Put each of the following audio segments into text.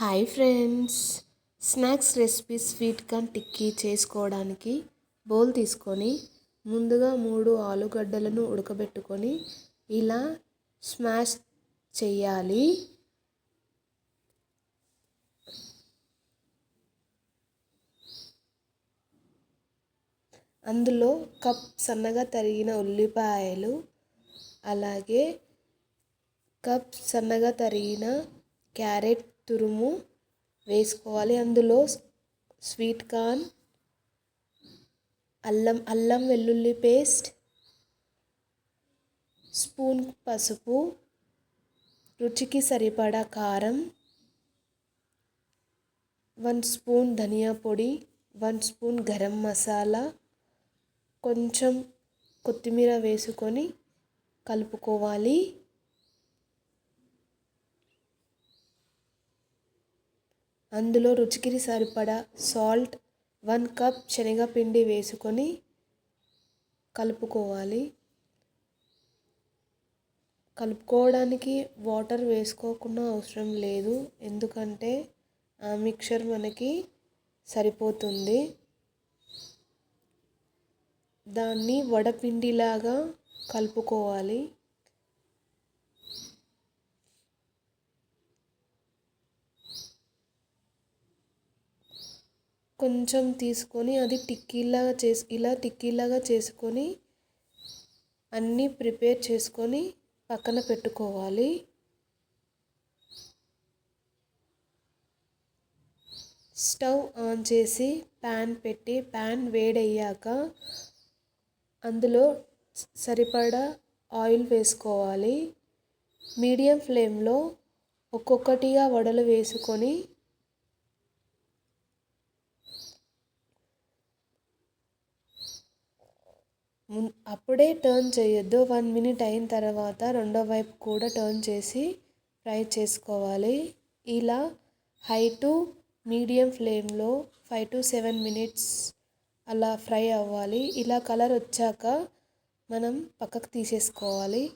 Hi friends. Snacks recipe sweet corn tikki చేసుకోవడానికి bowl తీసుకొని ముందుగా మూడు ఆలుగడ్డలను ఉడకబెట్టుకొని ఇలా స్మాష్ చేయాలి. అందులో కప్ సన్నగా తరిగిన ఉల్లిపాయలు అలాగే కప్ సన్నగా తరిగిన క్యారెట్ తురుము వేసుకోవాలి. అందులో స్వీట్ కార్న్ అల్లం అల్లం వెల్లుల్లి పేస్ట్ స్పూన్ పసుపు రుచికి సరిపడా కారం వన్ స్పూన్ ధనియా పొడి వన్ స్పూన్ గరం మసాలా కొంచెం కొత్తిమీర వేసుకొని కలుపుకోవాలి. అందులో రుచికి సరిపడా సాల్ట్ వన్ కప్ శనగపిండి వేసుకొని కలుపుకోవాలి. కలుపుకోవడానికి వాటర్ వేసుకోకుండా అవసరం లేదు. ఎందుకంటే ఆ మిక్చర్ మనకి సరిపోతుంది. దాన్ని వడపిండిలాగా కలుపుకోవాలి. కొంచెం తీసుకొని అది టిక్కీలాగా చేసి ఇలా టిక్కీలాగా చేసుకొని అన్నీ ప్రిపేర్ చేసుకొని పక్కన పెట్టుకోవాలి. స్టవ్ ఆన్ చేసి ప్యాన్ పెట్టి ప్యాన్ వేడయ్యాక అందులో సరిపడా ఆయిల్ వేసుకోవాలి. మీడియం ఫ్లేమ్లో ఒక్కొక్కటిగా వడలు వేసుకొని అప్పుడే టర్న్ చేయొద్దు. వన్ మినిట్ అయిన తర్వాత రెండో వైపు కూడా టర్న్ చేసి ఫ్రై చేసుకోవాలి. ఇలా హై టు మీడియం ఫ్లేమ్లో ఫైవ్ టు సెవెన్ మినిట్స్ అలా ఫ్రై అవ్వాలి. ఇలా కలర్ వచ్చాక మనం పక్కకు తీసేసుకోవాలి.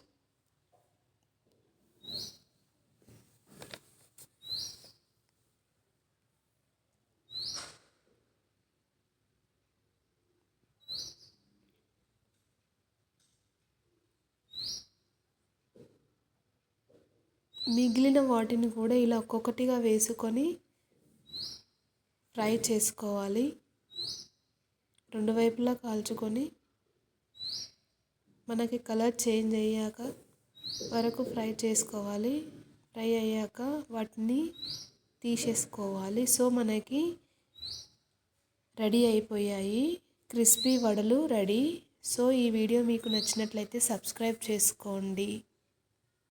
మిగిలిన వాటిని కూడా ఇలా ఒక్కొక్కటిగా వేసుకొని ఫ్రై చేసుకోవాలి. రెండు వైపులా కాల్చుకొని మనకి కలర్ చేంజ్ అయ్యాక వరకు ఫ్రై చేసుకోవాలి. ఫ్రై అయ్యాక వాటిని తీసేసుకోవాలి. సో మనకి రెడీ అయిపోయాయి. క్రిస్పీ వడలు రెడీ. సో ఈ వీడియో మీకు నచ్చినట్లయితే సబ్స్క్రైబ్ చేసుకోండి.